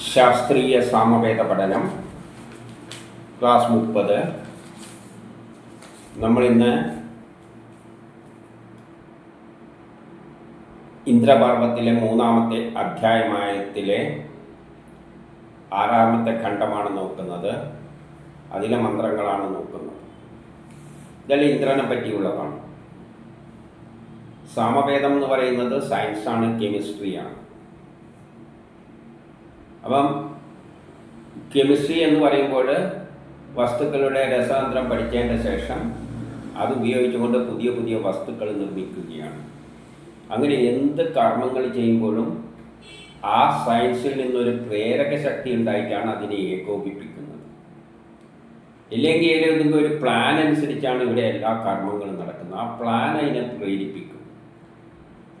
ശാസ്ത്രീയ സാമവേദ പഠനം ക്ലാസ് മുപ്പത്. നമ്മളിന്ന് ഇന്ദ്രപർവത്തിലെ മൂന്നാമത്തെ അധ്യായമായത്തിലെ ആറാമത്തെ ഖണ്ഡമാണ് നോക്കുന്നത്. അതിലെ മന്ത്രങ്ങളാണ് നോക്കുന്നത്. ഇതെല്ലാം ഇന്ദ്രനെ പറ്റിയുള്ളതാണ്. സാമവേദം എന്ന് പറയുന്നത് സയൻസാണ് കെമിസ്ട്രിയാണ് അപ്പം കെമിസ്ട്രി എന്ന് പറയുമ്പോൾ വസ്തുക്കളുടെ രസാന്തരം പഠിച്ചതിന്റെ ശേഷം അത് ഉപയോഗിച്ചുകൊണ്ട് പുതിയ പുതിയ വസ്തുക്കൾ നിർമ്മിക്കുകയാണ്. അങ്ങനെ എന്ത് കർമ്മങ്ങൾ ചെയ്യുമ്പോഴും ആ സയൻസിൽ നിന്നൊരു പ്രേരക ശക്തി ഉണ്ടായിട്ടാണ് അതിനെ ഏകോപിപ്പിക്കുന്നത്. ഇല്ലെങ്കിൽ ഏതെങ്കിലും ഒരു പ്ലാൻ അനുസരിച്ചാണ് ഇവിടെ എല്ലാ കർമ്മങ്ങളും നടക്കുന്നത്. ആ പ്ലാൻ അതിനെ പ്രേരിപ്പിക്കും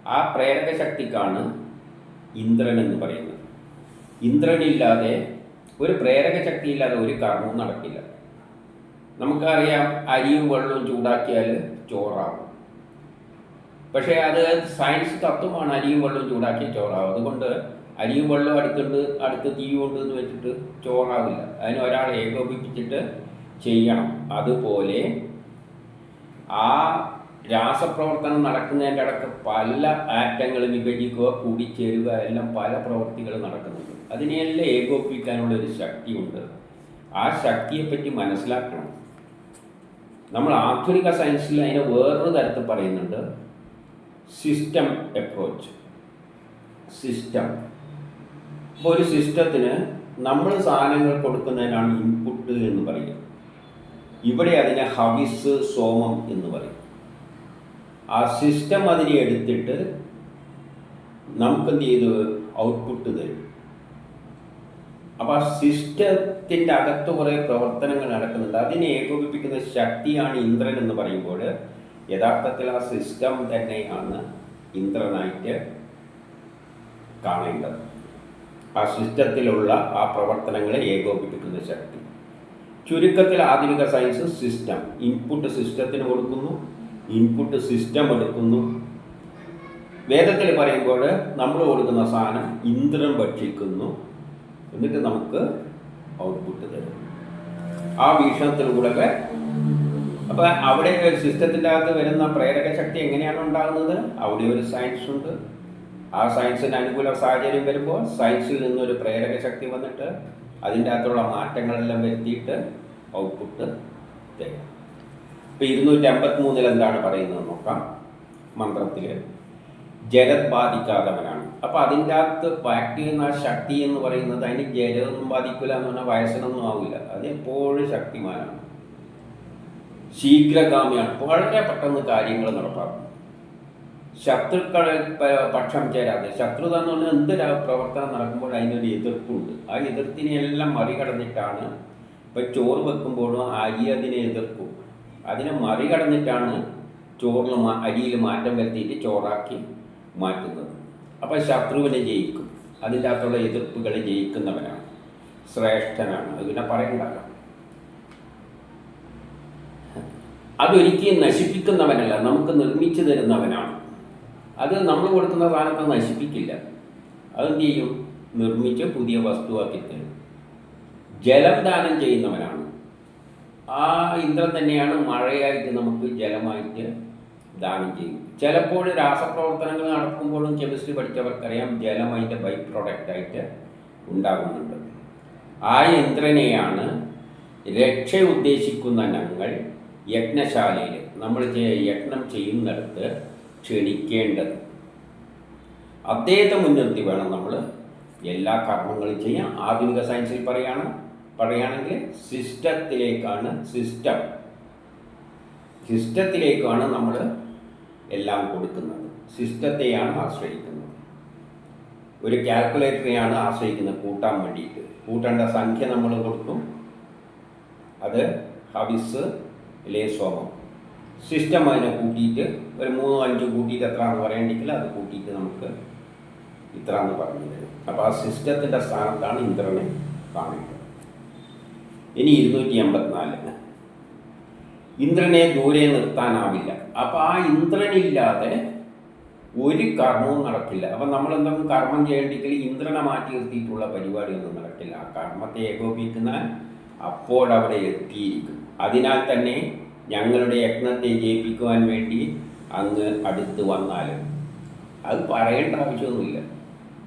ആ പ്രേരക ശക്തിക്കാണ് ഇന്ദ്രൻ എന്ന് പറയുന്നത്. ഇന്ദ്രനില്ലാതെ ഒരു പ്രേരക ശക്തിയില്ലാതെ ഒരു കർമ്മവും നടക്കില്ല. നമുക്കറിയാം അരിയും വെള്ളവും ചൂടാക്കിയാൽ ചോറാവും. പക്ഷേ അത് സയൻസ് തത്വമാണ് അരിയും വെള്ളവും ചൂടാക്കി ചോറാവും. അതുകൊണ്ട് അരിയും വെള്ളവും അടുത്തുണ്ട് അടുത്ത് തീ കൊണ്ട് എന്ന് വെച്ചിട്ട് ചോറാവില്ല. അതിന് ഒരാൾ ഏകോപിപ്പിച്ചിട്ട് ചെയ്യണം. അതുപോലെ ആ രാസപ്രവർത്തനം നടക്കുന്നതിന്റെ അടക്കം പല ആറ്റങ്ങൾ വിഭജിക്കുക കൂടിച്ചേരുക എല്ലാം പല പ്രവൃത്തികൾ നടക്കുന്നുണ്ട്. അതിനെയെല്ലാം ഏകോപിപ്പിക്കാനുള്ള ഒരു ശക്തിയുണ്ട്. ആ ശക്തിയെപ്പറ്റി മനസ്സിലാക്കണം. നമ്മൾ ആധുനിക സയൻസിൽ അതിനെ വേറൊരു തരത്തിൽ പറയുന്നുണ്ട്. സിസ്റ്റം അപ്രോച്ച് സിസ്റ്റം ഇപ്പോൾ ഒരു സിസ്റ്റത്തിന് നമ്മൾ സാധനങ്ങൾ കൊടുക്കുന്നതിനാണ് ഇൻപുട്ട് എന്ന് പറയുക. ഇവിടെ അതിനെ ഹവിസ് സോമം എന്ന് പറയും. ആ സിസ്റ്റം അതിനെ എടുത്തിട്ട് നമുക്ക് എന്ത് ചെയ്തു? ഔട്ട്പുട്ട് തരും. അപ്പോൾ ആ സിസ്റ്റത്തിന്റെ അകത്ത് കുറേ പ്രവർത്തനങ്ങൾ നടക്കുന്നുണ്ട്. അതിനെ ഏകോപിപ്പിക്കുന്ന ശക്തിയാണ് ഇന്ദ്രൻ എന്ന് പറയുമ്പോൾ യഥാർത്ഥത്തിൽ ആ സിസ്റ്റം തന്നെയാണ് ഇന്ദ്രനായിട്ട് കാണേണ്ടത്. ആ സിസ്റ്റത്തിലുള്ള ആ പ്രവർത്തനങ്ങളെ ഏകോപിപ്പിക്കുന്ന ശക്തി. ചുരുക്കത്തിൽ ആധുനിക സയൻസ് സിസ്റ്റം. ഇൻപുട്ട് സിസ്റ്റത്തിന് കൊടുക്കുന്നു ഇൻപുട്ട് സിസ്റ്റം എടുക്കുന്നു. വേദത്തിൽ പറയുമ്പോൾ നമ്മൾ കൊടുക്കുന്ന സാധനം ഇന്ദ്രൻ ഭക്ഷിക്കുന്നു. എന്നിട്ട് നമുക്ക് ഔട്ട്പുട്ട് തരും. ആ വീക്ഷണത്തിലൂടെ അപ്പൊ അവിടെ ഒരു സിസ്റ്റത്തിന്റെ അകത്ത് വരുന്ന പ്രേരക ശക്തി എങ്ങനെയാണ് ഉണ്ടാകുന്നത്? അവിടെ ഒരു സയൻസ് ഉണ്ട്. ആ സയൻസിന് അനുകൂല സാഹചര്യം വരുമ്പോൾ സയൻസിൽ നിന്നൊരു പ്രേരക ശക്തി വന്നിട്ട് അതിന്റെ അകത്തുള്ള മാറ്റങ്ങളെല്ലാം വരുത്തിയിട്ട് ഔട്ട്പുട്ട് തരും. ഇപ്പൊ ഇരുന്നൂറ്റി അമ്പത്തി മൂന്നിൽ എന്താണ് പറയുന്നത് നോക്കാം. മന്ത്രത്തിൽ ജഗത് ബാധിക്കാത്തവനാണ്. അപ്പോൾ അതിന്റെ അകത്ത് ആക്ട് ചെയ്യുന്ന ആ ശക്തി എന്ന് പറയുന്നത് അതിന് ജലമൊന്നും ബാധിക്കില്ല എന്ന് പറഞ്ഞാൽ വയസ്സിനൊന്നും ആവില്ല. അത് എപ്പോഴും ശക്തിമാനാണ്. ശീഘ്രഗാമിയാണ്. വളരെ പെട്ടെന്ന് കാര്യങ്ങൾ നടപ്പാക്കും. ശത്രുക്കളെ പക്ഷം ചേരാതെ. ശത്രുത എന്ന് പറഞ്ഞാൽ എന്ത് പ്രവർത്തനം നടക്കുമ്പോൾ അതിനൊരു എതിർപ്പുണ്ട്. ആ എതിർത്തിനെല്ലാം മറികടന്നിട്ടാണ് ഇപ്പം ചോറ് വെക്കുമ്പോഴും അരി അതിനെ എതിർക്കും. അതിനെ മറികടന്നിട്ടാണ് ചോറിൽ അരിയിൽ മാറ്റം വരുത്തിയിട്ട് ചോറാക്കി മാറ്റുന്നത്. അപ്പം ശത്രുവിനെ ജയിക്കും. അതിന്റെ അകത്തുള്ള എതിർപ്പുകളെ ജയിക്കുന്നവനാണ്. ശ്രേഷ്ഠനാണ്. അത് പിന്നെ പറയണ്ടല്ലോ. അതൊരിക്കലും നശിപ്പിക്കുന്നവനല്ല. നമുക്ക് നിർമ്മിച്ചു തരുന്നവനാണ്. അത് നമ്മൾ കൊടുക്കുന്ന സാധനത്തെ നശിപ്പിക്കില്ല. അതെന്ത് ചെയ്യും? നിർമ്മിച്ച് പുതിയ വസ്തുവാക്കി തരും. ജലം ദാനം ചെയ്യുന്നവനാണ്. ആ ഇന്ദ്രൻ തന്നെയാണ് മഴയായിട്ട് നമുക്ക് ജലമായിട്ട് ദാനം ചെയ്യും. ചിലപ്പോൾ രാസപ്രവർത്തനങ്ങൾ നടക്കുമ്പോഴും കെമിസ്ട്രി പഠിച്ചവർക്കറിയാം ജലം അതിന്റെ ബൈ പ്രൊഡക്റ്റായിട്ട് ഉണ്ടാകുന്നുണ്ട്. ആ ഇന്ദ്രനെയാണ് രക്ഷ ഉദ്ദേശിക്കുന്ന ഞങ്ങൾ യജ്ഞശാലയിൽ നമ്മൾ യജ്ഞം ചെയ്യുന്നിടത്ത് ക്ഷണിക്കേണ്ടത്. അദ്ദേഹത്തെ മുൻനിർത്തി വേണം നമ്മൾ എല്ലാ കർമ്മങ്ങളും ചെയ്യാം ആധുനിക സയൻസിൽ പറയാണ് പറയുകയാണെങ്കിൽ സിസ്റ്റത്തിലേക്കാണ് സിസ്റ്റം സിസ്റ്റത്തിലേക്കാണ് നമ്മൾ എല്ലാം കൊടുക്കുന്നത്. സിസ്റ്റത്തെയാണ് ആശ്രയിക്കുന്നത്. ഒരു കാൽക്കുലേറ്ററെയാണ് ആശ്രയിക്കുന്നത് കൂട്ടാൻ വേണ്ടിയിട്ട്. കൂട്ടേണ്ട സംഖ്യ നമ്മൾ കൊടുക്കും. അത് ഹവിസ് ലേസോമം സിസ്റ്റം അതിനെ കൂട്ടിയിട്ട് ഒരു മൂന്നോ അഞ്ചോ കൂട്ടിയിട്ട് എന്ന് പറയണ്ടെങ്കിൽ അത് കൂട്ടിയിട്ട് നമുക്ക് ഇത്ര എന്ന് പറഞ്ഞു തരും. അപ്പോൾ ആ സിസ്റ്റത്തിന്റെ സ്ഥാനത്താണ് ഇന്ദ്രനെ കാണേണ്ടത്. ഇനി ഇരുന്നൂറ്റി എൺപത്തിനാല്. ഇന്ദ്രനെ ദൂരെ നിർത്താനാവില്ല. അപ്പോൾ ആ ഇന്ദ്രനില്ലാതെ ഒരു കർമ്മവും നടക്കില്ല. അപ്പം നമ്മൾ എന്തെങ്കിലും കർമ്മം ചെയ്യേണ്ടെങ്കിൽ ഇന്ദ്രനെ മാറ്റി നിർത്തിയിട്ടുള്ള പരിപാടിയൊന്നും നടക്കില്ല. ആ കർമ്മത്തെ ഏകോപിക്കുന്ന അപ്പോഴവിടെ എത്തിയിരിക്കും. അതിനാൽ തന്നെ ഞങ്ങളുടെ യജ്ഞത്തെ ജയിപ്പിക്കുവാൻ വേണ്ടി അങ്ങ് അടുത്ത് വന്നാലും അത് പറയേണ്ട ആവശ്യമൊന്നുമില്ല.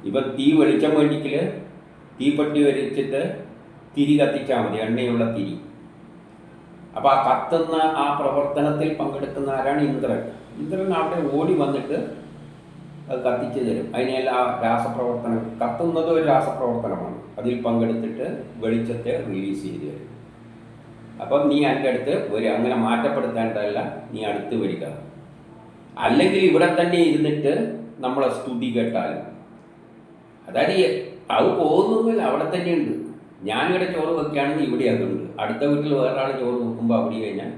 ഇപ്പം തീ വെളിച്ചം വേണ്ടിക്കൽ തീപ്പെട്ടി വലിച്ചിട്ട് തിരി കത്തിച്ചാൽ മതി. എണ്ണയുള്ള തിരി. അപ്പോൾ ആ കത്തുന്ന ആ പ്രവർത്തനത്തിൽ പങ്കെടുക്കുന്ന ആരാണ് ഇന്ദ്രൻ. ഇന്ദ്രൻ അവിടെ ഓടി വന്നിട്ട് അത് കത്തിച്ചു തരും. അതിനെല്ലാം ആ രാസപ്രവർത്തനം കത്തുന്നത് ഒരു രാസപ്രവർത്തനമാണ്. അതിൽ പങ്കെടുത്തിട്ട് വെളിച്ചത്തെ റിലീസ് ചെയ്ത് തരും. അപ്പം നീ എന്റെ അടുത്ത് വരിക അങ്ങനെ മാറ്റപ്പെടുത്തേണ്ടതല്ല. നീ അടുത്ത് വരിക. അല്ലെങ്കിൽ ഇവിടെ തന്നെ ഇരുന്നിട്ട് നമ്മളെ സ്തുതി കേട്ടാലും. അതായത് അത് പോകുന്നൊന്നുമില്ല അവിടെ തന്നെയുണ്ട് ഞാനിവിടെ ചോറ് വെക്കുകയാണെങ്കിൽ ഇവിടെ അതുണ്ട്. അടുത്ത വീട്ടിൽ വേറൊരാൾ ചോറ് നോക്കുമ്പോൾ അവിടെ കഴിഞ്ഞാൽ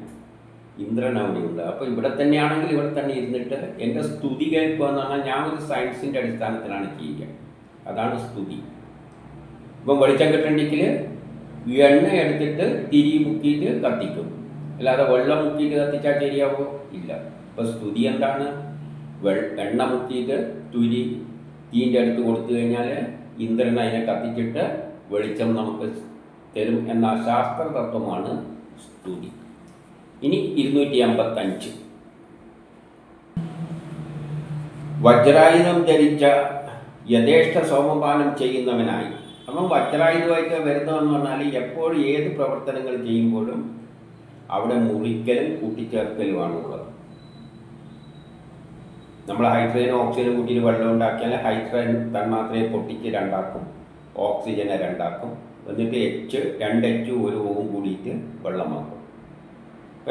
ഇന്ദ്രൻ അവിടെയുണ്ട് അപ്പോൾ ഇവിടെ തന്നെയാണെങ്കിൽ ഇവിടെ തന്നെ ഇരുന്നിട്ട് എന്റെ സ്തുതി കേൾക്കുക എന്ന് പറഞ്ഞാൽ ഞാൻ ഒരു സയൻസിന്റെ അടിസ്ഥാനത്തിലാണ് ചെയ്യുക. അതാണ് സ്തുതി. ഇപ്പം വെളിച്ചം കിട്ടണ്ടെങ്കിൽ എണ്ണ എടുത്തിട്ട് തിരി മുക്കിയിട്ട് കത്തിക്കും. അല്ലാതെ വെള്ളം മുക്കിയിട്ട് കത്തിച്ചാൽ ശരിയാവോ? ഇല്ല. ഇപ്പം സ്തുതി എന്താണ്? വെ എണ്ണ മുക്കിയിട്ട് തുരി തീന്റെ അടുത്ത് കൊടുത്തു കഴിഞ്ഞാൽ ഇന്ദ്രൻ അതിനെ കത്തിച്ചിട്ട് വെളിച്ചം നമുക്ക് തരും എന്ന ശാസ്ത്ര തത്വമാണ് സ്തുതി. ഇനി ഇരുന്നൂറ്റി അമ്പത്തഞ്ച് വജ്രായുധം ധരിച്ച യഥേഷ്ട സോമപാനം ചെയ്യുന്നവനായി. അപ്പം വജ്രായുധമായിട്ട് വരുന്നതെന്ന് പറഞ്ഞാൽ എപ്പോഴും ഏത് പ്രവർത്തനങ്ങൾ ചെയ്യുമ്പോഴും അവിടെ മുറിക്കലും കൂട്ടിച്ചേർക്കലുമാണ് ഉള്ളത്. നമ്മൾ ഹൈഡ്രജനും ഓക്സിജനും കൂട്ടിയിട്ട് വെള്ളം ഉണ്ടാക്കിയാൽ ഹൈഡ്രജൻ തന്മാത്രയെ പൊട്ടിച്ച് രണ്ടാക്കും ഓക്സിജനെ രണ്ടാക്കും. എന്നിട്ട് എച്ച് രണ്ട് എച്ച് ഒരു ഓവും കൂടിയിട്ട് വെള്ളമാക്കും.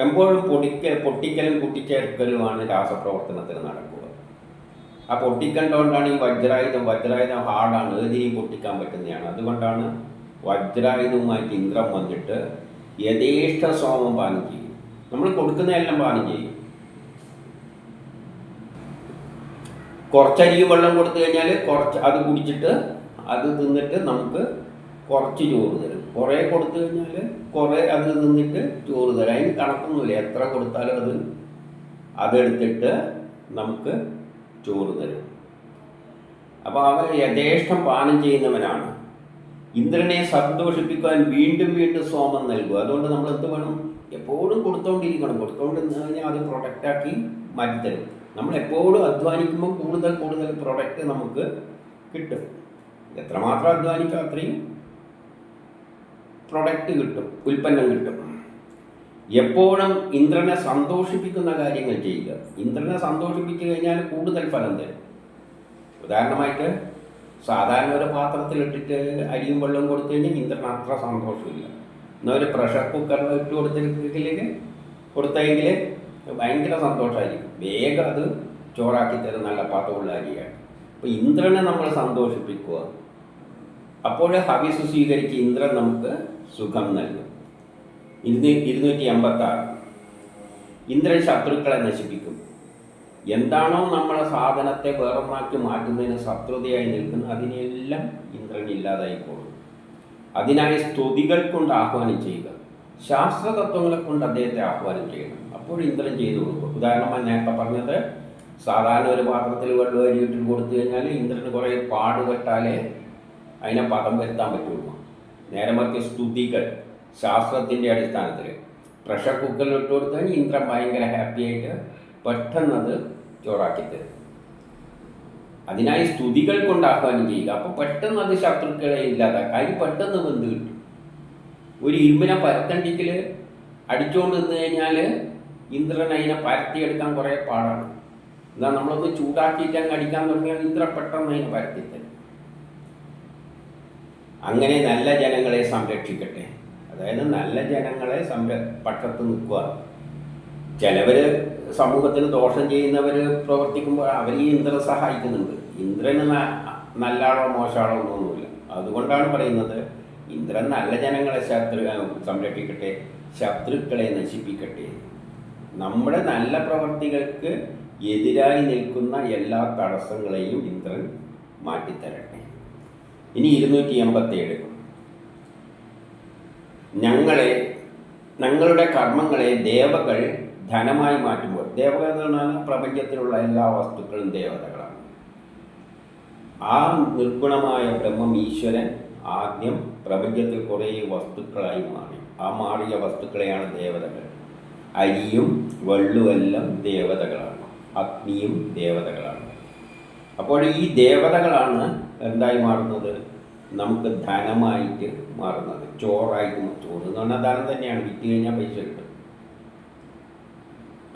എപ്പോഴും പൊടിക്ക പൊട്ടിക്കലും കൂട്ടിച്ചേർക്കലുമാണ് രാസപ്രവർത്തനത്തിന് നടക്കുക. ആ പൊട്ടിക്കേണ്ടതുകൊണ്ടാണ് ഈ വജ്രായുധം വജ്രായുധം ഹാർഡാണ് ഏതിനെയും പൊട്ടിക്കാൻ പറ്റുന്നതാണ്. അതുകൊണ്ടാണ് വജ്രായുധവുമായിട്ട് ഇന്ദ്രം വന്നിട്ട് യഥേഷ്ട സോമം പാനം ചെയ്യും. നമ്മൾ കൊടുക്കുന്നതെല്ലാം പാനം ചെയ്യും. കുറച്ചരിയും വെള്ളം കൊടുത്തു കഴിഞ്ഞാൽ കുറച്ച് അത് കുടിച്ചിട്ട് അത് തിന്നിട്ട് നമുക്ക് കുറച്ച് ചോറ് തരും. കുറേ കൊടുത്തു കഴിഞ്ഞാൽ കുറേ അതിൽ നിന്നിട്ട് ചോറ് തരും. അതിന് കണക്കൊന്നുമില്ല. എത്ര കൊടുത്താലും അത് അതെടുത്തിട്ട് നമുക്ക് ചോറ് തരും. അപ്പോൾ അവൻ യഥേഷ്ടം പാനം ചെയ്യുന്നവനാണ്. ഇന്ദ്രനെ സന്തോഷിപ്പിക്കാൻ വീണ്ടും വീണ്ടും സോമം നൽകുക അതുകൊണ്ട് നമ്മൾ എന്ത് വേണം? എപ്പോഴും കൊടുത്തോണ്ടിരിക്കണം. കൊടുത്തോണ്ടിരുന്ന് കഴിഞ്ഞാൽ അത് പ്രൊഡക്റ്റാക്കി മാറ്റിത്തരും. നമ്മൾ എപ്പോഴും അധ്വാനിക്കുമ്പോൾ കൂടുതൽ കൂടുതൽ പ്രൊഡക്റ്റ് നമുക്ക് കിട്ടും. എത്രമാത്രം അധ്വാനിച്ചോ അത്രയും പ്രൊഡക്റ്റ് കിട്ടും ഉൽപ്പന്നം കിട്ടും. എപ്പോഴും ഇന്ദ്രനെ സന്തോഷിപ്പിക്കുന്ന കാര്യങ്ങൾ ചെയ്യുക. ഇന്ദ്രനെ സന്തോഷിപ്പിച്ചു കഴിഞ്ഞാൽ കൂടുതൽ ഫലം തരും. ഉദാഹരണമായിട്ട് സാധാരണ ഒരു പാത്രത്തിലിട്ടിട്ട് അരിയും വെള്ളവും കൊടുത്തു കഴിഞ്ഞാൽ ഇന്ദ്രൻ അത്ര സന്തോഷമില്ല. എന്നാൽ ഒരു പ്രഷർ കുക്കറിൽ ഇട്ട് കൊടുത്തിട്ടില്ലെങ്കിൽ കൊടുത്തെങ്കിൽ ഭയങ്കര സന്തോഷമായിരിക്കും. വേഗം അത് ചോറാക്കി തരും നല്ല പാത്രമുള്ള അരിയാണ്. അപ്പോൾ ഇന്ദ്രനെ നമ്മൾ സന്തോഷിപ്പിക്കുക. അപ്പോഴേ ഹവിസ് സ്വീകരിച്ച് ഇന്ദ്രൻ നമുക്ക് സുഖം നൽകും. ഇരുന്നൂ ഇരുന്നൂറ്റി എൺപത്തി ആറ് ഇന്ദ്രൻ ശത്രുക്കളെ നശിപ്പിക്കും. എന്താണോ നമ്മളെ സാധനത്തെ വേറൊന്നാക്കി മാറ്റുന്നതിന് ശത്രുതയായി നിൽക്കുന്ന അതിനെല്ലാം ഇന്ദ്രൻ പോകും അതിനായി സ്തുതികൾ കൊണ്ട് ആഹ്വാനം ചെയ്യുക. ശാസ്ത്രതത്വങ്ങളെ കൊണ്ട് അദ്ദേഹത്തെ ആഹ്വാനം ചെയ്യണം. അപ്പോൾ ഇന്ദ്രൻ ചെയ്തു കൊടുക്കും. ഉദാഹരണമായി നേരത്തെ പറഞ്ഞത് സാധാരണ ഒരു പാത്രത്തിൽ വെള്ളം അരിയിട്ട് കൊടുത്തു കഴിഞ്ഞാൽ ഇന്ദ്രന് കുറേ പാടുപെട്ടാലേ അതിനെ പദം വരുത്താൻ പറ്റുള്ളൂ. നേരെ മറിച്ച് സ്തുതികൾ ശാസ്ത്രത്തിന്റെ അടിസ്ഥാനത്തിൽ. പ്രഷർ കുക്കറിൽ ഇട്ട് കൊടുത്താൽ ഇന്ദ്രൻ ഭയങ്കര ഹാപ്പി ആയിട്ട് പെട്ടെന്ന് അത് ചോറാക്കി തരും. അതിനായി സ്തുതികൾ കൊണ്ട് ആഹ്വാനം ചെയ്യുക. അപ്പോൾ പെട്ടെന്ന് അത് ശത്രുക്കളെ ഇല്ലാതാക്കുക അതിന് പെട്ടെന്ന് വെന്ത് കിട്ടും? ഒരു ഇരുമ്പിനെ പരത്തണ്ടിക്കൽ അടിച്ചുകൊണ്ട് നിന്ന് കഴിഞ്ഞാൽ ഇന്ദ്രൻ അതിനെ പരത്തിയെടുക്കാൻ കുറേ പാടാണ്. എന്നാൽ നമ്മളൊന്ന് ചൂടാക്കിയിട്ട് അങ്ങ് അടിക്കാൻ തുടങ്ങിയാൽ ഇന്ദ്രൻ പെട്ടെന്ന് അതിനെ പരത്തിത്തരും അങ്ങനെ നല്ല ജനങ്ങളെ സംരക്ഷിക്കട്ടെ. അതായത് നല്ല ജനങ്ങളെ സംര പക്ഷത്ത് നിൽക്കുക. ചിലവർ സമൂഹത്തിന് ദോഷം ചെയ്യുന്നവർ പ്രവർത്തിക്കുമ്പോൾ അവർ ഈ ഇന്ദ്രൻ സഹായിക്കുന്നുണ്ട്. ഇന്ദ്രന് നല്ല ആളോ മോശമാളോ ഒന്നുമില്ല അതുകൊണ്ടാണ് പറയുന്നത് ഇന്ദ്രൻ നല്ല ജനങ്ങളെ ശത്രു സംരക്ഷിക്കട്ടെ ശത്രുക്കളെ നശിപ്പിക്കട്ടെ. നമ്മുടെ നല്ല പ്രവർത്തികൾക്ക് എതിരായി നിൽക്കുന്ന എല്ലാ തടസ്സങ്ങളെയും ഇന്ദ്രൻ മാറ്റിത്തരട്ടെ. ഇനി ഇരുന്നൂറ്റി എൺപത്തേഴ് ഞങ്ങളെ ഞങ്ങളുടെ കർമ്മങ്ങളെ ദേവകൾ ധനമായി മാറ്റുമ്പോൾ ദേവകൾ എന്ന് പറഞ്ഞാൽ പ്രപഞ്ചത്തിലുള്ള എല്ലാ വസ്തുക്കളും ദേവതകളാണ്. ആ നിർഗുണമായ ബ്രഹ്മം ഈശ്വരൻ ആദ്യം പ്രപഞ്ചത്തിൽ കുറേ വസ്തുക്കളായി മാറി. ആ മാറിയ വസ്തുക്കളെയാണ് ദേവതകൾ. അരിയും വെള്ളുമെല്ലാം ദേവതകളാണ്. അഗ്നിയും ദേവതകളാണ്. അപ്പോൾ ഈ ദേവതകളാണ് എന്തായി മാറുന്നത് നമുക്ക് ധനമായിട്ട് മാറുന്നത്. ചോറായിട്ട് ചോറ് എന്ന് പറഞ്ഞാൽ ധനം തന്നെയാണ്. വിറ്റ് കഴിഞ്ഞാൽ പൈസ കിട്ടും.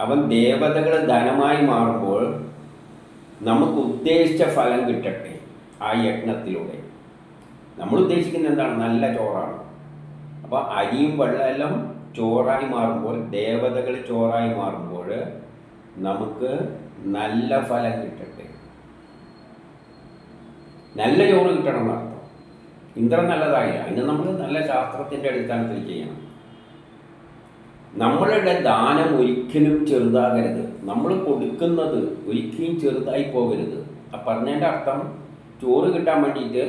അവൻ ദേവതകൾ ധനമായി മാറുമ്പോൾ നമുക്ക് ഉദ്ദേശിച്ച ഫലം കിട്ടട്ടെ ആ യജ്ഞത്തിലൂടെ. നമ്മൾ ഉദ്ദേശിക്കുന്നത് എന്താണ്? നല്ല ചോറാണ്. അപ്പോൾ അരിയും വെള്ളമെല്ലാം ചോറായി മാറുമ്പോൾ ദേവതകൾ ചോറായി മാറുമ്പോൾ നമുക്ക് നല്ല ഫലം കിട്ടട്ടെ. നല്ല ചോറ് കിട്ടണം എന്നർത്ഥം ഇന്ദ്രൻ നല്ലതായി. അതിന് നമ്മൾ നല്ല ശാസ്ത്രത്തിന്റെ അടിസ്ഥാനത്തിൽ ചെയ്യണം. നമ്മളുടെ ദാനം ഒരിക്കലും ചെറുതാകരുത്. നമ്മൾ കൊടുക്കുന്നത് ഒരിക്കലും ചെറുതായി പോകരുത്. ആ പറഞ്ഞതിന്റെ അർത്ഥം ചോറ് കിട്ടാൻ വേണ്ടിയിട്ട്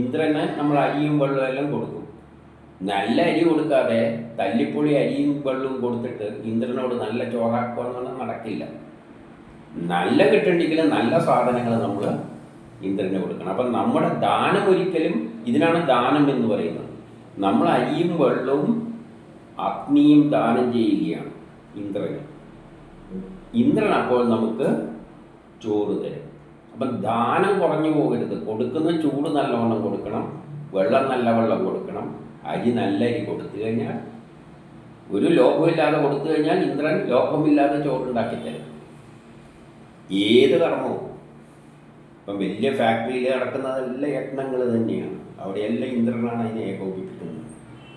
ഇന്ദ്രന് നമ്മൾ അരിയും വെള്ളവും എല്ലാം കൊടുക്കും. നല്ല അരി കൊടുക്കാതെ തല്ലിപ്പൊളി അരിയും വെള്ളവും കൊടുത്തിട്ട് ഇന്ദ്രനോട് നല്ല ചോറാക്കുക എന്നുള്ളത് നടക്കില്ല. നല്ല കിട്ടണ്ടെങ്കിൽ നല്ല സാധനങ്ങൾ നമ്മൾ ഇന്ദ്രന് കൊടുക്കണം. അപ്പം നമ്മുടെ ദാനം ഒരിക്കലും ഇതിനാണ് ദാനം എന്ന് പറയുന്നത്. നമ്മൾ അരിയും വെള്ളവും അഗ്നിയും ദാനം ചെയ്യുകയാണ് ഇന്ദ്രന്. ഇന്ദ്രൻ അപ്പോൾ നമുക്ക് ചോറ് തരും. അപ്പം ദാനം കുറഞ്ഞു പോകരുത്. കൊടുക്കുന്ന ചൂട് നല്ലവണ്ണം കൊടുക്കണം. വെള്ളം നല്ല വെള്ളം കൊടുക്കണം. അരി നല്ല അരി കൊടുത്തു കഴിഞ്ഞാൽ ഒരു ലോഭമില്ലാതെ കൊടുത്തു കഴിഞ്ഞാൽ ഇന്ദ്രൻ ലോഭമില്ലാതെ ചോറുണ്ടാക്കി തരും ഏത് കർമ്മവും. ഇപ്പം വലിയ ഫാക്ടറിയിൽ നടക്കുന്നതെല്ലാം യത്നങ്ങൾ തന്നെയാണ്. അവിടെയെല്ലാം ഇന്ദ്രനാണ് അതിനെ ഏകോപിപ്പിക്കുന്നത്.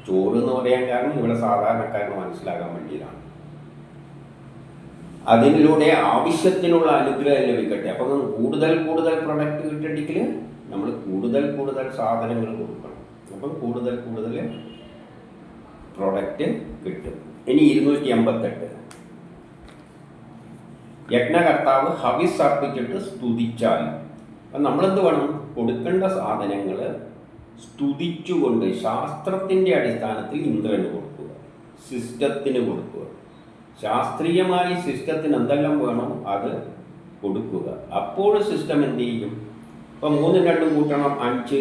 ചോറ് എന്ന് പറയാൻ കാരണം ഇവിടെ സാധാരണക്കാരന് മനസ്സിലാക്കാൻ വേണ്ടിയതാണ് അതിലൂടെ ആവശ്യത്തിനുള്ള അനുഗ്രഹം ലഭിക്കട്ടെ. അപ്പം കൂടുതൽ കൂടുതൽ പ്രൊഡക്റ്റ് കിട്ടണമെങ്കിൽ നമ്മൾ കൂടുതൽ കൂടുതൽ സാധനങ്ങൾ കൊടുക്കണം. അപ്പം കൂടുതൽ കൂടുതൽ പ്രൊഡക്റ്റ് കിട്ടും. ഇനി ഇരുന്നൂറ്റി എൺപത്തെട്ട് യജ്ഞകർത്താവ് ഹവിസ് അർപ്പിച്ചിട്ട് സ്തുതിച്ചാൽ അപ്പം നമ്മളെന്ത് വേണം? കൊടുക്കേണ്ട സാധനങ്ങൾ സ്തുതിച്ചുകൊണ്ട് ശാസ്ത്രത്തിന്റെ അടിസ്ഥാനത്തിൽ ഇന്ദ്രന് കൊടുക്കുക. സിസ്റ്റത്തിന് കൊടുക്കുക. ശാസ്ത്രീയമായി സിസ്റ്റത്തിന് എന്തെല്ലാം വേണോ? അത് കൊടുക്കുക. അപ്പോൾ സിസ്റ്റം എന്ത് ചെയ്യും? ഇപ്പം മൂന്നും രണ്ടും കൂട്ടണം അഞ്ച്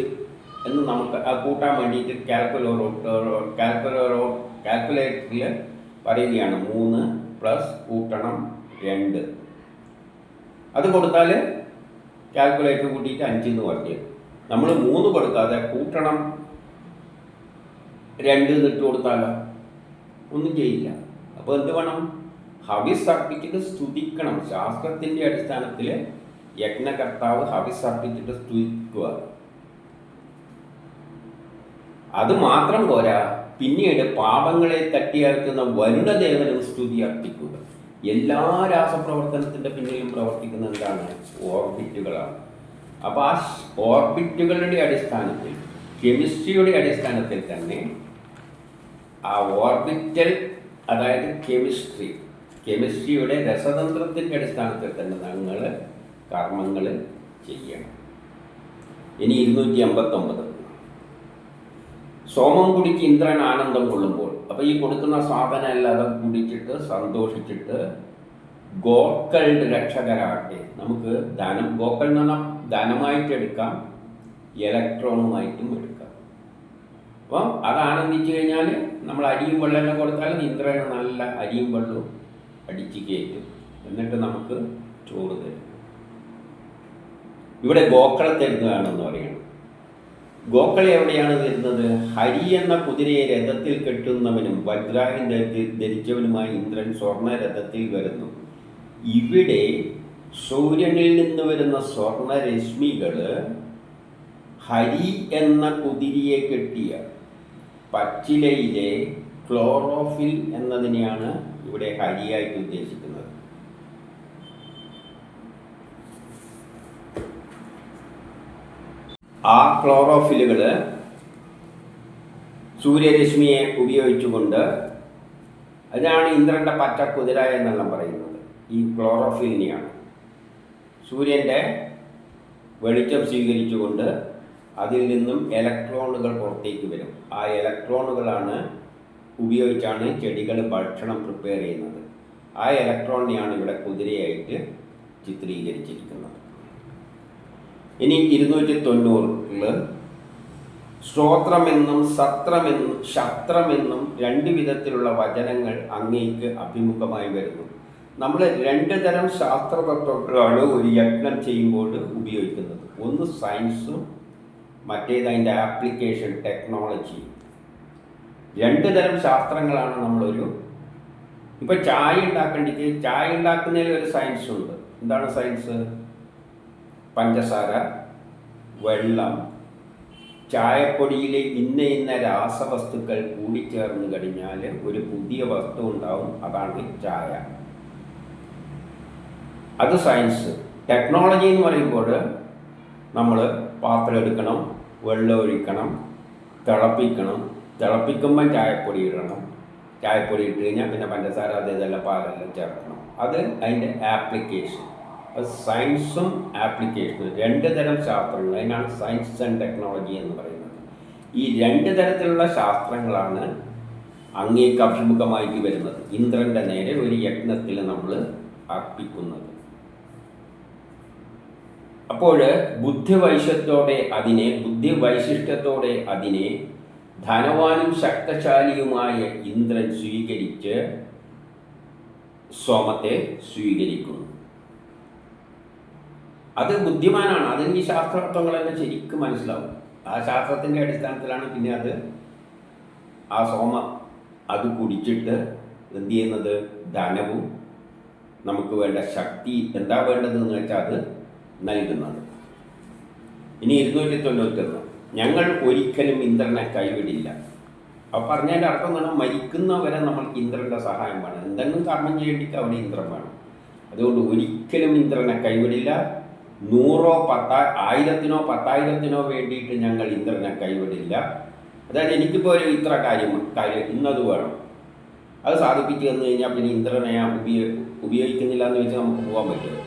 എന്ന് നമുക്ക് ആ കൂട്ടാൻ വേണ്ടിയിട്ട് കാൽക്കുലറോ കാൽക്കുലറോ കാൽക്കുലേറ്ററിൽ പറയുകയാണ്. മൂന്ന് പ്ലസ് കൂട്ടണം രണ്ട്. അത് കൊടുത്താൽ കാൽക്കുലേറ്റർ കൂട്ടിയിട്ട് അഞ്ചിൽ നിന്ന് പറഞ്ഞു നമ്മൾ മൂന്ന് കൊടുക്കാതെ കൂട്ടണം. രണ്ട് നിട്ട് കൊടുത്താലോ ഒന്നും ചെയ്യില്ല. അപ്പോൾ എന്ത് വേണം? ഹവിസ് അർപ്പിച്ചിട്ട് സ്തുതിക്കണം. ശാസ്ത്രത്തിന്റെ അടിസ്ഥാനത്തിൽ യജ്ഞകർത്താവ് ഹവിസ് അർപ്പിച്ചിട്ട് സ്തുതിക്കുക. അത് മാത്രം പോരാ പിന്നീട് പാപങ്ങളെ തട്ടിയർക്കുന്ന വരുണദേവനും സ്തുതി അർപ്പിക്കുക. എല്ലാ രാസപ്രവർത്തനത്തിന്റെ പിന്നിലും പ്രവർത്തിക്കുന്ന എന്താണ് ഓർബിറ്റുകളാണ്. അപ്പോൾ ആ ഓർബിറ്റുകളുടെ അടിസ്ഥാനത്തിൽ കെമിസ്ട്രിയുടെ അടിസ്ഥാനത്തിൽ തന്നെ ആ ഓർബിറ്റൽ അതായത് കെമിസ്ട്രി കെമിസ്ട്രിയുടെ രസതന്ത്രത്തിന്റെ അടിസ്ഥാനത്തിൽ തന്നെ ഞങ്ങൾ കർമ്മങ്ങൾ ചെയ്യണം. ഇനി ഇരുന്നൂറ്റി അമ്പത്തൊമ്പത് സോമം കുടിക്ക് ഇന്ദ്രൻ ആനന്ദം കൊള്ളുമ്പോൾ അപ്പോൾ ഈ കൊടുക്കുന്ന സാധനം അല്ലാതെ കുടിച്ചിട്ട് സന്തോഷിച്ചിട്ട് ഗോക്കളുടെ രക്ഷകരാകട്ടെ. നമുക്ക് ധനം ഗോക്കൾ എന്ന് പറഞ്ഞാൽ ധനമായിട്ട് എടുക്കാം ഇലക്ട്രോണുമായിട്ടും എടുക്കാം. അപ്പം അത് ആനന്ദിച്ചു കഴിഞ്ഞാൽ നമ്മൾ അരിയും വെള്ളമെല്ലാം കൊടുത്താൽ ഇന്ദ്രന് നല്ല അരിയും വെള്ളവും അടിച്ച് കയറ്റും. എന്നിട്ട് നമുക്ക് ചോറ് തരും. ഇവിടെ ഗോക്കളെ തരുന്നതാണെന്ന് പറയുന്നത് ഗോക്കളെ എവിടെയാണ് വരുന്നത്? ഹരി എന്ന കുതിരയെ രഥത്തിൽ കെട്ടുന്നവനും വജ്രായം ധരിച്ചവനുമായി ഇന്ദ്രൻ സ്വർണ രഥത്തിൽ വരുന്നു. ഇവിടെ സൂര്യനിൽ നിന്ന് വരുന്ന സ്വർണരശ്മികൾ ഹരി എന്ന കുതിരയെ കെട്ടിയ പച്ചിലയിലെ ക്ലോറോഫിൽ എന്നതിനെയാണ് ഇവിടെ ഹരിയായിട്ട് ഉദ്ദേശിക്കുന്നത്. ആ ക്ലോറോഫിലുകൾ സൂര്യരശ്മിയെ ഉപയോഗിച്ചുകൊണ്ട് അതിനാണ് ഇന്ദ്രന്റെ കുതിര എന്നെല്ലാം പറയുന്നത്. ഈ ക്ലോറോഫിലിനെയാണ്. സൂര്യന്റെ വെളിച്ചം സ്വീകരിച്ചുകൊണ്ട് അതിൽ നിന്നും ഇലക്ട്രോണുകൾ പുറത്തേക്ക് വരും. ആ ഇലക്ട്രോണുകളാണ് ഉപയോഗിച്ചാണ് ചെടികൾ ഭക്ഷണം പ്രിപ്പയർ ചെയ്യുന്നത്. ആ ഇലക്ട്രോണിനെയാണ് ഇവിടെ കുതിരയായിട്ട് ചിത്രീകരിച്ചിരിക്കുന്നത്. ഇനി ഇരുന്നൂറ്റി തൊണ്ണൂറിൽ ശ്രോത്രമെന്നും സത്രമെന്നും ശത്രമെന്നും രണ്ട് വിധത്തിലുള്ള വചനങ്ങൾ അങ്ങേക്ക് അഭിമുഖമായി വരുന്നു. നമ്മൾ രണ്ട് തരം ശാസ്ത്രതത്വങ്ങളാണ് ഒരു യജ്ഞം ചെയ്യുമ്പോൾ ഉപയോഗിക്കുന്നത്. ഒന്ന് സയൻസും മറ്റേത് അതിന്റെ ആപ്ലിക്കേഷൻ ടെക്നോളജി. രണ്ട് തരം ശാസ്ത്രങ്ങളാണ് നമ്മളൊരു ഇപ്പം ചായ ഉണ്ടാക്കേണ്ടത് ചായ ഉണ്ടാക്കുന്നതിൽ ഒരു സയൻസ് ഉണ്ട് എന്താണ് സയൻസ്? പഞ്ചസാര വെള്ളം ചായപ്പൊടിയിലെ ഇന്ന ഇന്ന രാസവസ്തുക്കൾ കൂടിച്ചേർന്ന് കഴിഞ്ഞാൽ ഒരു പുതിയ വസ്തു ഉണ്ടാവും അതാണ് ചായ. അത് സയൻസ്. ടെക്നോളജി എന്ന് പറയുമ്പോൾ നമ്മൾ പാത്രം എടുക്കണം വെള്ളം ഒഴിക്കണം തിളപ്പിക്കണം. തിളപ്പിക്കുമ്പം ചായപ്പൊടി ഇടണം. ചായപ്പൊടി ഇട്ട് കഴിഞ്ഞാൽ പിന്നെ പഞ്ചസാര അത് ഇതെല്ലാം പാലെല്ലാം ചേർക്കണം. അത് അതിന്റെ ആപ്ലിക്കേഷൻ. അത് സയൻസും ആപ്ലിക്കേഷനും രണ്ട് തരം ശാസ്ത്രങ്ങൾ. അതിനാണ് സയൻസ് ആൻഡ് ടെക്നോളജി എന്ന് പറയുന്നത്. ഈ രണ്ട് തരത്തിലുള്ള ശാസ്ത്രങ്ങളാണ് അങ്ങേക്ക് അഭിമുഖമായിട്ട് വരുന്നത്. ഇന്ദ്രന്റെ നേരെ ഒരു യജ്ഞത്തിൽ നമ്മൾ അർപ്പിക്കുന്നത്. അപ്പോൾ ബുദ്ധിവൈശ്യത്തോടെ അതിനെ ബുദ്ധിവൈശിഷ്ട്യത്തോടെ അതിനെ ധനവാനും ശക്തശാലിയുമായ ഇന്ദ്രൻ സ്വീകരിച്ച് സോമത്തെ സ്വീകരിക്കുന്നു. അത് ബുദ്ധിമാനാണ്. അതിന് ഈ ശാസ്ത്രത്വങ്ങളെല്ലാം ശരിക്കും മനസ്സിലാവും. ആ ശാസ്ത്രത്തിന്റെ അടിസ്ഥാനത്തിലാണ് പിന്നെ അത് ആ സോമ അത് കുടിച്ചിട്ട് എന്ത് ചെയ്യുന്നത്? ധനവും നമുക്ക് വേണ്ട ശക്തി എന്താ വേണ്ടതെന്ന് വെച്ചാൽ അത് നൽകുന്നത്. ഇനി ഇരുന്നൂറ്റി തൊണ്ണൂറ്റൊന്ന്. ഞങ്ങൾ ഒരിക്കലും ഇന്ദ്രനെ കൈവിടില്ല. അപ്പോൾ പറഞ്ഞതിന്റെ അർത്ഥം പറഞ്ഞാൽ മരിക്കുന്നവരെ നമ്മൾക്ക് ഇന്ദ്രന്റെ സഹായം വേണം. എന്തെങ്കിലും കർമ്മം ചെയ്യേണ്ടിക്ക് അവിടെ ഇന്ദ്രൻ വേണം. അതുകൊണ്ട് ഒരിക്കലും ഇന്ദ്രനെ കൈവിടില്ല. നൂറോ പത്താ ആയിരത്തിനോ പത്തായിരത്തിനോ വേണ്ടിയിട്ട് ഞങ്ങൾ ഇന്ദ്രനെ കൈവിടില്ല. അതായത് എനിക്കിപ്പോൾ ഒരു ഇത്ര കാര്യം കാര്യം ഇന്നത് വേണം. അത് സാധിപ്പിച്ചു തന്നു കഴിഞ്ഞാൽ പിന്നെ ഇന്ദ്രനെ ഞാൻ ഉപയോ ഉപയോഗിക്കുന്നില്ല എന്ന് വെച്ചാൽ നമുക്ക് പോകാൻ പറ്റുമോ?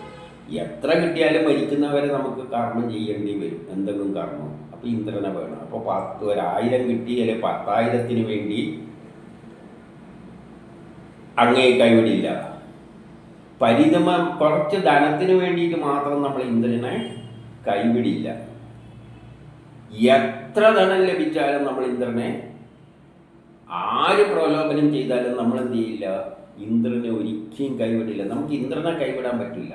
എത്ര കിട്ടിയാലും മരിക്കുന്നവരെ നമുക്ക് കർമ്മം ചെയ്യേണ്ടി വരും. എന്തെങ്കിലും കർമ്മം. അപ്പോൾ ഇന്ദ്രനെ വേണം. അപ്പോൾ പത്ത് ഒരായിരം കിട്ടി അല്ലെങ്കിൽ പത്തായിരത്തിന് വേണ്ടി അങ്ങേ കൈവിടില്ല. പരിതമ കുറച്ച് ധനത്തിന് വേണ്ടിയിട്ട് മാത്രം നമ്മൾ ഇന്ദ്രനെ കൈവിടില്ല. എത്ര ധനം ലഭിച്ചാലും നമ്മൾ ഇന്ദ്രനെ ആര് പ്രലോഭനം ചെയ്താലും നമ്മൾ എന്ത് ചെയ്യില്ല? ഇന്ദ്രനെ ഒരിക്കലും കൈവിടില്ല. നമുക്ക് ഇന്ദ്രനെ കൈവിടാൻ പറ്റില്ല.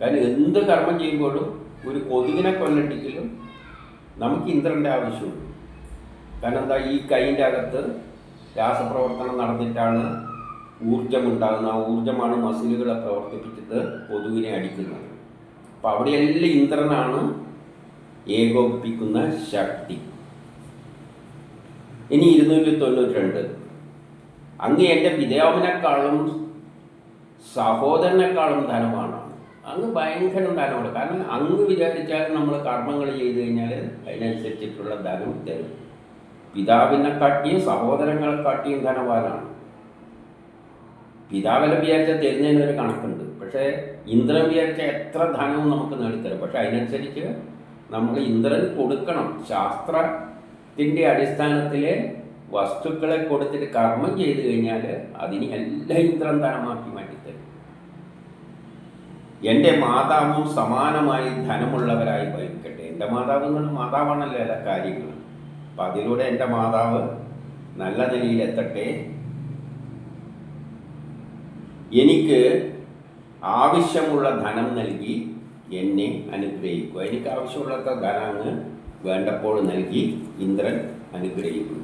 കാരണം എന്ത് കർമ്മം ചെയ്യുമ്പോഴും ഒരു കൊതുകിനെ കൊല്ലട്ടിക്കലും നമുക്ക് ഇന്ദ്രന്റെ ആവശ്യമുണ്ട് കാരണം എന്താ ഈ കൈന്റെ അകത്ത് രാസപ്രവർത്തനം നടന്നിട്ടാണ് ഊർജമുണ്ടാകുന്ന ആ ഊർജമാണ് മസിലുകളെ പ്രവർത്തിപ്പിച്ചിട്ട് കൊതുകിനെ അടിക്കുന്നത്. അപ്പം അവിടെയെല്ലാം ഇന്ദ്രനാണ് ഏകോപിപ്പിക്കുന്ന ശക്തി. ഇനി ഇരുന്നൂറ്റി തൊണ്ണൂറ്റി രണ്ട് അങ്ങ് എന്റെ പിതാവിനെക്കാളും സഹോദരനേക്കാളും ധനമാണ്. അങ്ങ് ഭയങ്കര ധനമാണ്. കാരണം അങ്ങ് വിചാരിച്ചാൽ നമ്മൾ കർമ്മങ്ങൾ ചെയ്തു കഴിഞ്ഞാൽ അതിനനുസരിച്ചിട്ടുള്ള ധനം തരും. പിതാവിനെ കാട്ടിയും കാട്ടിയും ധനവാനാണ്. പിതാവിനെ വിചാരിച്ച തരുന്നതിനൊരു കണക്കുണ്ട്. പക്ഷേ ഇന്ദ്രൻ വിചാരിച്ച എത്ര ധനവും നമുക്ക് നേടിത്തരും. പക്ഷേ അതിനനുസരിച്ച് നമ്മൾ ഇന്ദ്രൻ കൊടുക്കണം. ശാസ്ത്രത്തിന്റെ അടിസ്ഥാനത്തിൽ വസ്തുക്കളെ കൊടുത്തിട്ട് കർമ്മം ചെയ്തു കഴിഞ്ഞാൽ അതിന് എല്ലാം ഇന്ദ്രൻ ധനമാക്കി മാറ്റിത്തരും. എന്റെ മാതാവും സമാനമായി ധനമുള്ളവരായി ഭവിക്കട്ടെ. എന്റെ മാതാവ് എന്ന് പറഞ്ഞാൽ മാതാവാണല്ലോ എല്ലാ കാര്യങ്ങളും. അപ്പം അതിലൂടെ എന്റെ മാതാവ് നല്ല നിലയിലെത്തട്ടെ. എനിക്ക് ആവശ്യമുള്ള ധനം നൽകി എന്നെ അനുഗ്രഹിക്കുക. എനിക്ക് ആവശ്യമുള്ളത്ര ധനം വേണ്ടപ്പോൾ നൽകി ഇന്ദ്രൻ അനുഗ്രഹിക്കുക